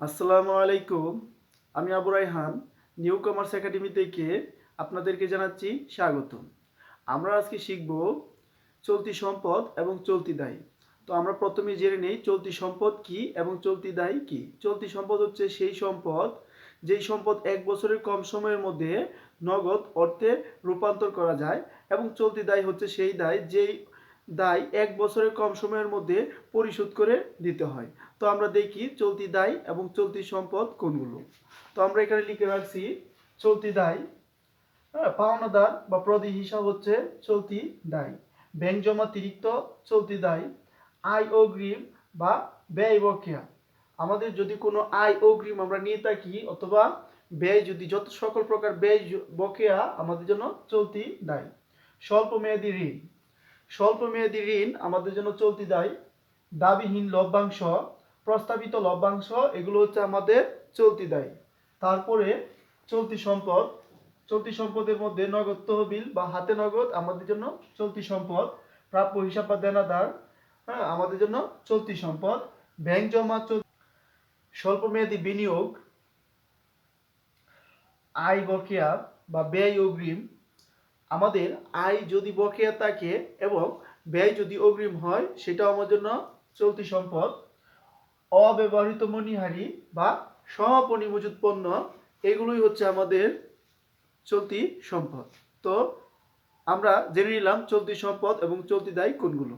আসসালামু আলাইকুম, আমি Abu Raihan new commerce academy থেকে আপনাদেরকে জানাচ্ছি স্বাগতম। আমরা আজকে শিখব চলতি সম্পদ এবং চলতি দায়। তো আমরা প্রথমে জেনে নেই চলতি সম্পদ কি এবং চলতি দায় কি। চলতি সম্পদ হচ্ছে সেই সম্পদ, যেই সম্পদ এক বছরের কম সময়ের মধ্যে নগদ অর্থে রূপান্তর করা যায় এবং চলতি দায় হচ্ছে সেই দায়, যেই দায় এক বছরের কম সময়ের মধ্যে পরিশোধ করে দিতে হয়। তো আমরা দেখি চলতি দায় এবং চলতি সম্পদ কোনগুলো? তো আমরা এখানে লিখে রাখছি চলতি দায় হ্যাঁ, পাওনাদার বা প্রদি হিসাব হচ্ছে চলতি দায়। ব্যাংক জমাতিরিক্ত চলতি দায় আয় অগ্রিম বা ব্যয় বকেয়া। আমাদের যদি কোনো আয় অগ্রিম আমরা নিয়ে থাকি অথবা ব্যয় যদি যত সকল প্রকার ব্যয় বকেয়া আমাদের জন্য চলতি দায়। স্বল্প মেয়াদী ঋণ স্বল্প মেয়াদী ঋণ আমাদের জন্য চলতি দায়। দাবিহীন লভ্যাংশ, প্রস্তাবিত লভ্যাংশ, এগুলো হচ্ছে আমাদের চলতি দায়। তারপরে চলতি সম্পদ, চলতি সম্পদের মধ্যে নগদ তহবিল বা হাতে নগদ আমাদের জন্য চলতি সম্পদ, প্রাপ্য হিসাব বা দেনাদার হ্যাঁ আমাদের জন্য চলতি সম্পদ, ব্যাংক জমা স্বল্প মেয়াদী বিনিয়োগ, আয় বকেয়া বা ব্যয় অগ্রিম আমাদের আয় যদি বকেয়া থাকে এবং ব্যয় যদি অগ্রিম হয়, সেটাও আমার জন্য চলতি সম্পদ। অব্যবহৃত মণিহারি বা সমাপনী মজুত পণ্য, এগুলোই হচ্ছে আমাদের চলতি সম্পদ। তো আমরা জেনে নিলাম চলতি সম্পদ এবং চলতি দায়ী কোনগুলো।